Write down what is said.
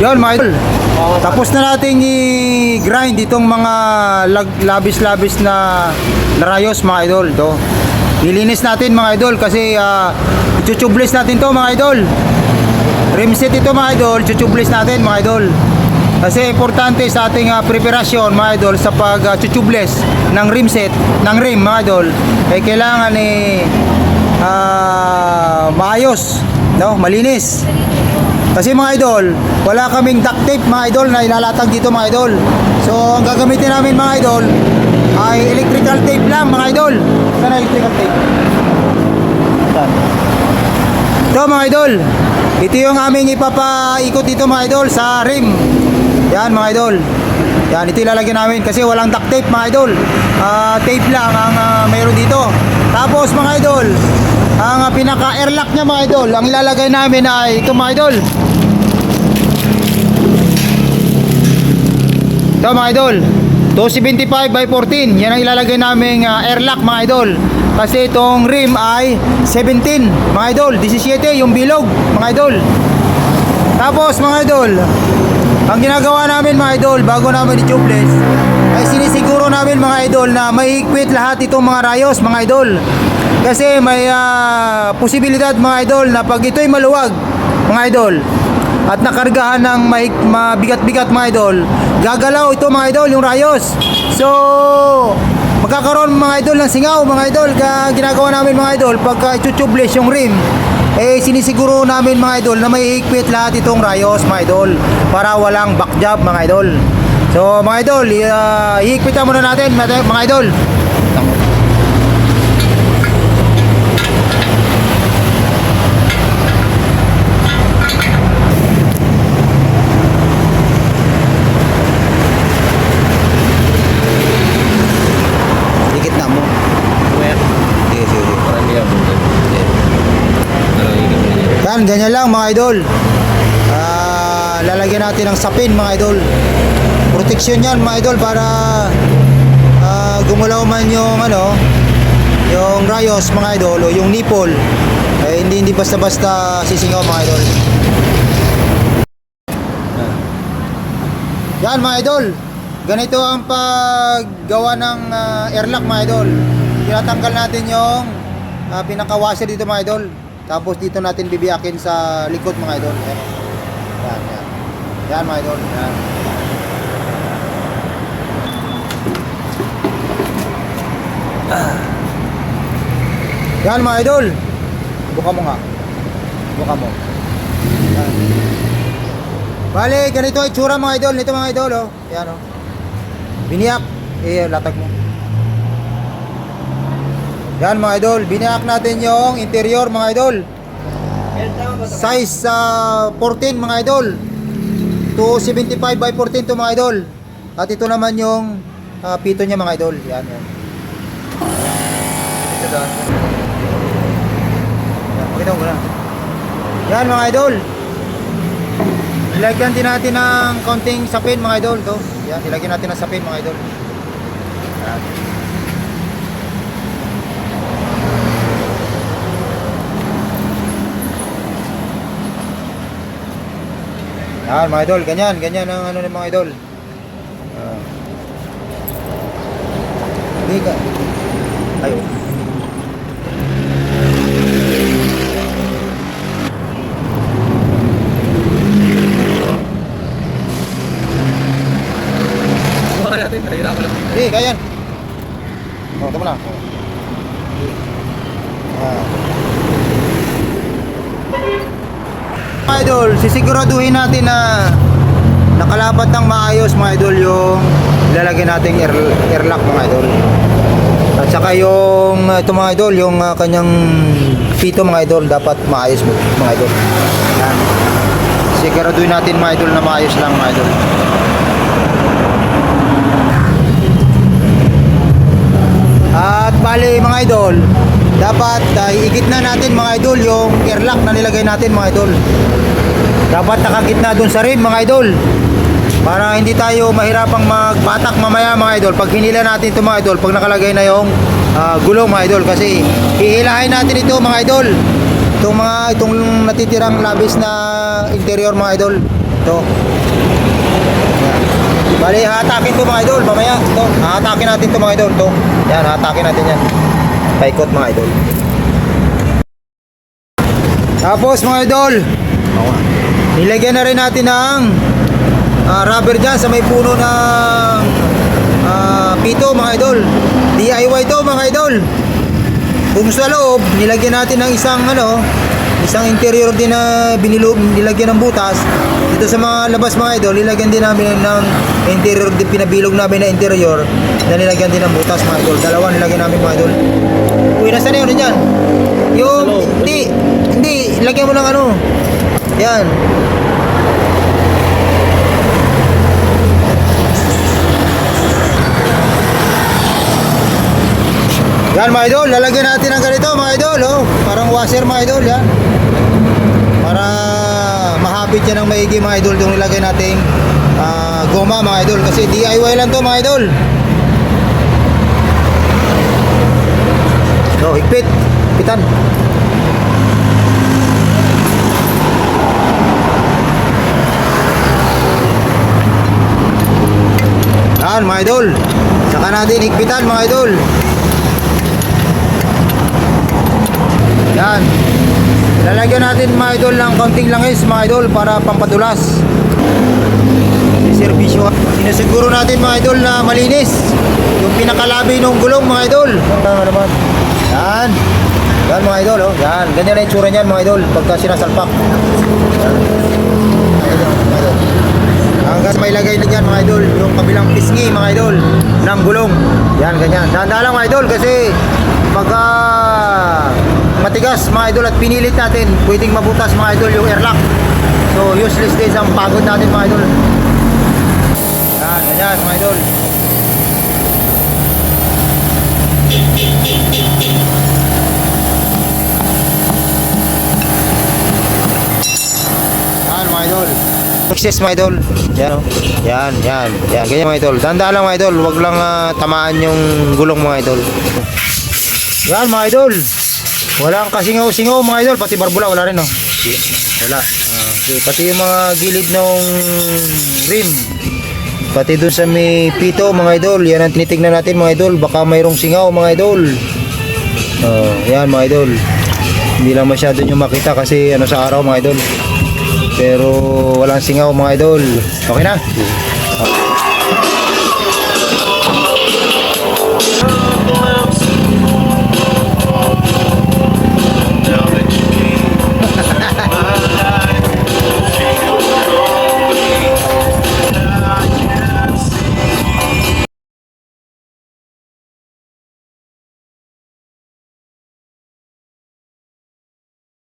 Yun mga idol. Tapos na natin i-grind itong mga labis-labis na larayos mga idol. To. Nilinis natin mga idol kasi uh, chuchubliss natin to mga idol. Rimset ito mga idol, chuchubliss natin mga idol. Kasi importante sa ating ah, preparasyon mga idol sa pag uh, chuchubliss ng rimset, ng rim mga idol, ay kailangan eh ah, maayos, no? malinis. Kasi mga idol, wala kaming duct tape mga idol na ilalatag dito mga idol. So, ang gagamitin namin mga idol ay electrical tape lang mga idol. Saan ang electrical tape? Ito mga idol, ito yung aming ipapaikot dito mga idol sa rim. Yan mga idol. Yan, ito ilalagyan namin kasi walang duct tape mga idol. Ah, tape lang ang ah, mayroon dito. Tapos mga idol, ang ah, pinaka airlock niya mga idol, ang ilalagay namin ay ito mga idol. Ito mga idol, 275 by 14. Yan ang ilalagay naming ah, airlock mga idol. Kasi itong rim ay 17 mga idol, 17 yung bilog mga idol. Tapos mga idol, ang ginagawa namin mga idol bago namin i-tubeless ay sinisiguro namin mga idol na may higpit lahat itong mga rayos mga idol. Kasi may ah, posibilidad mga idol na pag ito'y maluwag mga idol at nakargahan ng mabigat-bigat mga idol, gagalaw ito mga idol yung rayos. So, magkakaroon mga idol ng singaw mga idol kaya ginagawa namin mga idol pagka i-tubeless yung rim. Eh sinisiguro namin mga idol na may higpit lahat itong rayos mga idol para walang back job mga idol. So mga idol uh, hihigpitan muna natin mga idol higit na mo Where? sige sige Parang hindi ako. Parang higit na niya. Yan, ganyan lang mga idol. Ah, lalagyan natin ng sapin mga idol. Protection yan mga idol para ah, gumalaw man yung ano, yung rayos mga idol o yung nipple. Eh, hindi hindi basta-basta sisingaw mga idol. Yan mga idol. Ganito ang paggawa ng ah, airlock mga idol. Tinatanggal natin yung uh, pinaka-washer dito mga idol. Tapos dito natin bibiyakin sa likod mga idol. Yan. Yan, yan. Mga idol. Yan. Ah. Yan mga idol. Buka mo nga. Buka mo. Yan. Bale, ganito itsura mga idol. Nito mga idol, oh. Yan, oh. Biniyak. Eh, latag mo. Yan mga idol. Biniyak natin yung interior mga idol. Size sa 14 mga idol. 275 by 14 to mga idol. At ito naman yung ah, pito niya mga idol. Yan, yan. Yan mga idol. Ilagyan din natin ng konting sapin mga idol to. Yan, ilagyan natin ng sapin mga idol. Yan. Yan mga idol, ganyan, ganyan ang ano ng mga idol. Ah. Hindi ka. Ayo. Buka natin. Nahirapan lang. Hindi, ganyan. Oh, tama na. Oh. Ah. Mga idol, sisiguraduhin natin na nakalapat ng maayos mga idol yung ilalagay nating air, airlock mga idol. At saka yung ito mga idol, yung uh, kanyang pito mga idol dapat maayos mga idol. Yan. Siguraduhin natin mga idol na maayos lang mga idol. At bali mga idol, dapat uh, igit na natin mga idol yung airlock na nilagay natin mga idol. Dapat nakagitna dun sa rim mga idol. Para hindi tayo mahirapang magbatak mamaya mga idol. Pag hinila natin ito mga idol, pag nakalagay na yung ah, gulong mga idol. Kasi hihilahin natin ito mga idol. Itong mga itong natitirang labis na interior mga idol. Ito. Bali, hatakin to mga idol. Mamaya, ito. Hatakin natin to mga idol. To. Yan, hatakin natin yan. Paikot mga idol. Tapos mga idol, nilagyan na rin natin ng ah, rubber dyan sa may puno ng ah, pito mga idol. DIY to mga idol. Kung sa loob, nilagyan natin ng isang ano, isang interior din na binilo, nilagyan ng butas. Dito sa mga labas mga idol, nilagyan din namin ng interior din pinabilog namin na interior na nilagyan din ng butas mga idol. Dalawa nilagyan namin mga idol. Uy, nasa na yun dyan? Yung, hindi, hindi, lagyan mo ng ano. Yan. Yan mga idol, lalagyan natin ng ganito mga idol, oh. Parang washer mga idol, yan. Para mahapit yan ng maigi mga idol yung nilagay nating ah, goma mga idol. Kasi DIY lang to mga idol. So, higpit. Pitan. Yan mga idol. Saka natin higpitan mga idol. Yan. Lalagyan natin mga idol ng konting langis mga idol para pampadulas. Servisyo. Sinasiguro natin mga idol na malinis. Yung pinakalabi ng gulong mga idol. Yan. Yan mga idol. Oh. Yan. Ganyan na yung tsura niyan mga idol pagka sinasalpak. Yan. Hanggang may lagay na dyan mga idol Yung kabilang pisngi mga idol Ng gulong Yan ganyan Dahan lang mga idol kasi Pagka Matigas mga idol at pinilit natin Pwedeng mabutas mga idol yung airlock So useless days ang pagod natin mga idol Yan ganyan mga idol Yan mga idol. Success mga idol. Yan oh. Yan, yan. Yan, ganyan mga idol. Danda lang mga idol. Huwag lang ah, tamaan yung gulong mga idol. Yan mga idol. Walang kasingaw-singaw mga idol. Pati barbula wala rin oh. Wala. Ah, okay. Pati yung mga gilid ng rim. Pati dun sa may pito mga idol. Yan ang tinitignan natin mga idol. Baka mayroong singaw mga idol. Oh, yan mga idol. Hindi lang masyado nyo makita kasi ano sa araw mga idol. Pero walang singaw mga idol. Okay na?